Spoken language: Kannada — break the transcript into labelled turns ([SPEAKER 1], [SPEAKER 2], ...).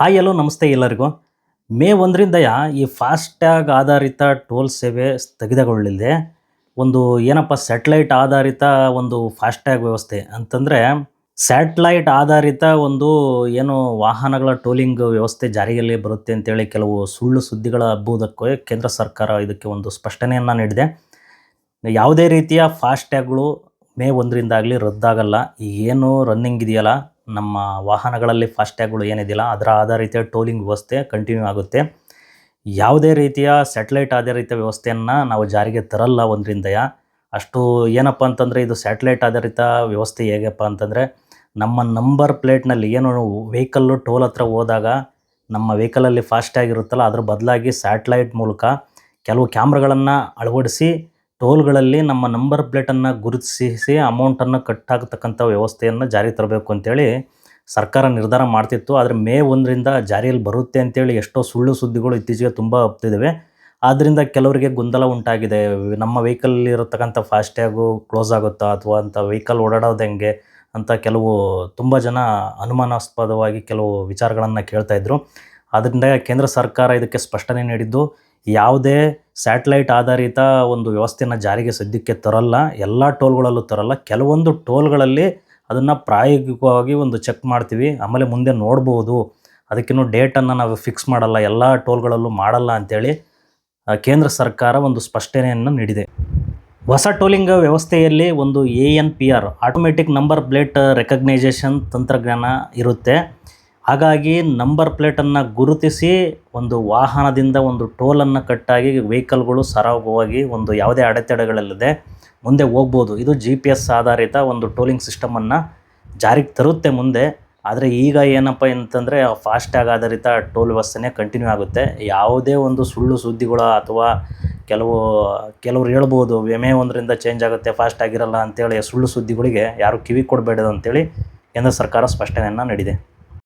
[SPEAKER 1] ಹಾಯ್ ಎಲ್ಲೋ ನಮಸ್ತೆ ಎಲ್ಲರಿಗೂ. ಮೇ ಒಂದರಿಂದ ಈ ಫಾಸ್ಟ್ಯಾಗ್ ಆಧಾರಿತ ಟೋಲ್ ಸೇವೆ ಸ್ಥಗಿತಗೊಳ್ಳಲಿದೆ, ಒಂದು ಏನಪ್ಪ ಸ್ಯಾಟಲೈಟ್ ಆಧಾರಿತ ಒಂದು ಫಾಸ್ಟ್ಯಾಗ್ ವ್ಯವಸ್ಥೆ ಅಂತಂದರೆ, ಸ್ಯಾಟಲೈಟ್ ಆಧಾರಿತ ಒಂದು ಏನು ವಾಹನಗಳ ಟೋಲಿಂಗ್ ವ್ಯವಸ್ಥೆ ಜಾರಿಯಲ್ಲಿ ಬರುತ್ತೆ ಅಂತೇಳಿ ಕೆಲವು ಸುಳ್ಳು ಸುದ್ದಿಗಳ ಹಬ್ಬುವುದಕ್ಕೆ ಕೇಂದ್ರ ಸರ್ಕಾರ ಇದಕ್ಕೆ ಒಂದು ಸ್ಪಷ್ಟನೆಯನ್ನು ನೀಡಿದೆ. ಯಾವುದೇ ರೀತಿಯ ಫಾಸ್ಟ್ಯಾಗ್ಗಳು ಮೇ ಒಂದರಿಂದಾಗಲಿ ರದ್ದಾಗಲ್ಲ. ಏನು ರನ್ನಿಂಗ್ ಇದೆಯಲ್ಲ ನಮ್ಮ ವಾಹನಗಳಲ್ಲಿ ಫಾಸ್ಟ್ಯಾಗ್ಗಳು ಏನಿದೆಯಲ್ಲ, ಅದರ ಆಧಾರಿತ ಟೋಲಿಂಗ್ ವ್ಯವಸ್ಥೆ ಕಂಟಿನ್ಯೂ ಆಗುತ್ತೆ. ಯಾವುದೇ ರೀತಿಯ ಸ್ಯಾಟಲೈಟ್ ಆಧಾರಿತ ವ್ಯವಸ್ಥೆಯನ್ನು ನಾವು ಜಾರಿಗೆ ತರಲ್ಲ ಒಂದರಿಂದಯ. ಅಷ್ಟು ಏನಪ್ಪ ಅಂತಂದರೆ, ಇದು ಸ್ಯಾಟಲೈಟ್ ಆಧಾರಿತ ವ್ಯವಸ್ಥೆ ಹೇಗಪ್ಪ ಅಂತಂದರೆ, ನಮ್ಮ ನಂಬರ್ ಪ್ಲೇಟ್ನಲ್ಲಿ ಏನು ವೆಹಿಕಲ್ಲು ಟೋಲ್ ಹತ್ರ ಹೋದಾಗ ನಮ್ಮ ವೆಹಿಕಲಲ್ಲಿ ಫಾಸ್ಟ್ಯಾಗ್ ಇರುತ್ತಲ್ಲ, ಅದ್ರ ಬದಲಾಗಿ ಸ್ಯಾಟ್ಲೈಟ್ ಮೂಲಕ ಕೆಲವು ಕ್ಯಾಮ್ರಾಗಳನ್ನು ಅಳವಡಿಸಿ ಟೋಲ್ಗಳಲ್ಲಿ ನಮ್ಮ ನಂಬರ್ ಪ್ಲೇಟನ್ನು ಗುರುತಿಸಿ ಅಮೌಂಟನ್ನು ಕಟ್ಟಾಗತಕ್ಕಂಥ ವ್ಯವಸ್ಥೆಯನ್ನು ಜಾರಿಗೆ ತರಬೇಕು ಅಂತೇಳಿ ಸರ್ಕಾರ ನಿರ್ಧಾರ ಮಾಡ್ತಿತ್ತು. ಆದರೆ ಮೇ ಒಂದರಿಂದ ಜಾರಿಯಲ್ಲಿ ಬರುತ್ತೆ ಅಂತೇಳಿ ಎಷ್ಟೋ ಸುಳ್ಳು ಸುದ್ದಿಗಳು ಇತ್ತೀಚೆಗೆ ತುಂಬ ಹಬ್ತಿದ್ದಾವೆ ಆದ್ದರಿಂದ ಕೆಲವರಿಗೆ ಗೊಂದಲ ಉಂಟಾಗಿದೆ. ನಮ್ಮ ವೆಹಿಕಲ್ಲಿರತಕ್ಕಂಥ ಫಾಸ್ಟ್ಯಾಗು ಕ್ಲೋಸ್ ಆಗುತ್ತಾ ಅಥವಾ ಅಂತ ವೆಹಿಕಲ್ ಓಡಾಡೋದು ಹೆಂಗೆ ಅಂತ ಕೆಲವು ತುಂಬ ಜನ ಅನುಮಾನಾಸ್ಪದವಾಗಿ ಕೆಲವು ವಿಚಾರಗಳನ್ನು ಕೇಳ್ತಾಯಿದ್ರು ಆದ್ದರಿಂದ ಕೇಂದ್ರ ಸರ್ಕಾರ ಇದಕ್ಕೆ ಸ್ಪಷ್ಟನೆ ನೀಡಿದ್ದು ಯಾವುದೇ ಸ್ಯಾಟಲೈಟ್ ಆಧಾರಿತ ಒಂದು ವ್ಯವಸ್ಥೆನ ಜಾರಿಗೆ ಸದ್ಯಕ್ಕೆ ತರಲ್ಲ. ಎಲ್ಲ ಟೋಲ್ಗಳಲ್ಲೂ ತರಲ್ಲ. ಕೆಲವೊಂದು ಟೋಲ್ಗಳಲ್ಲಿ ಅದನ್ನು ಪ್ರಾಯೋಗಿಕವಾಗಿ ಒಂದು ಚೆಕ್ ಮಾಡ್ತೀವಿ. ಆಮೇಲೆ ಮುಂದೆ ನೋಡ್ಬೋದು. ಅದಕ್ಕಿನ್ನೂ ಡೇಟನ್ನು ನಾವು ಫಿಕ್ಸ್ ಮಾಡಲ್ಲ. ಎಲ್ಲ ಟೋಲ್ಗಳಲ್ಲೂ ಮಾಡಲ್ಲ ಅಂಥೇಳಿ ಕೇಂದ್ರ ಸರ್ಕಾರ ಒಂದು ಸ್ಪಷ್ಟನೆಯನ್ನು ನೀಡಿದೆ. ಹೊಸ ಟೋಲಿಂಗ್ ವ್ಯವಸ್ಥೆಯಲ್ಲಿ ಒಂದು A N P R, automatic number plate recognition ತಂತ್ರಜ್ಞಾನ ಇರುತ್ತೆ. ಹಾಗಾಗಿ ನಂಬರ್ ಪ್ಲೇಟನ್ನು ಗುರುತಿಸಿ ಒಂದು ವಾಹನದಿಂದ ಒಂದು ಟೋಲನ್ನು ಕಟ್ಟಾಗಿ ವೆಹಿಕಲ್ಗಳು ಸರಾಗವಾಗಿ ಒಂದು ಯಾವುದೇ ಅಡೆತಡೆಗಳಿಲ್ಲದೆ ಮುಂದೆ ಹೋಗ್ಬೋದು. ಇದು ಜಿ ಪಿ ಎಸ್ ಆಧಾರಿತ ಒಂದು ಟೋಲಿಂಗ್ ಸಿಸ್ಟಮನ್ನು ಜಾರಿಗೆ ತರುತ್ತೆ ಮುಂದೆ. ಆದರೆ ಈಗ ಏನಪ್ಪ ಅಂತಂದರೆ ಫಾಸ್ಟ್ಯಾಗ್ ಆಧಾರಿತ ಟೋಲ್ ವ್ಯವಸ್ಥೆನೇ ಕಂಟಿನ್ಯೂ ಆಗುತ್ತೆ. ಯಾವುದೇ ಒಂದು ಸುಳ್ಳು ಸುದ್ದಿಗಳು ಅಥವಾ ಕೆಲವು, ಕೆಲವ್ರು ಹೇಳ್ಬೋದು, ವಿಮೆ ಒಂದರಿಂದ ಚೇಂಜ್ ಆಗುತ್ತೆ ಫಾಸ್ಟ್ ಆಗಿರಲ್ಲ ಅಂತೇಳಿ ಸುಳ್ಳು ಸುದ್ದಿಗಳಿಗೆ ಯಾರು ಕಿವಿ ಕೊಡಬೇಡದು ಅಂತೇಳಿ ಕೇಂದ್ರ ಸರ್ಕಾರ ಸ್ಪಷ್ಟನೆಯನ್ನು ನೀಡಿದೆ.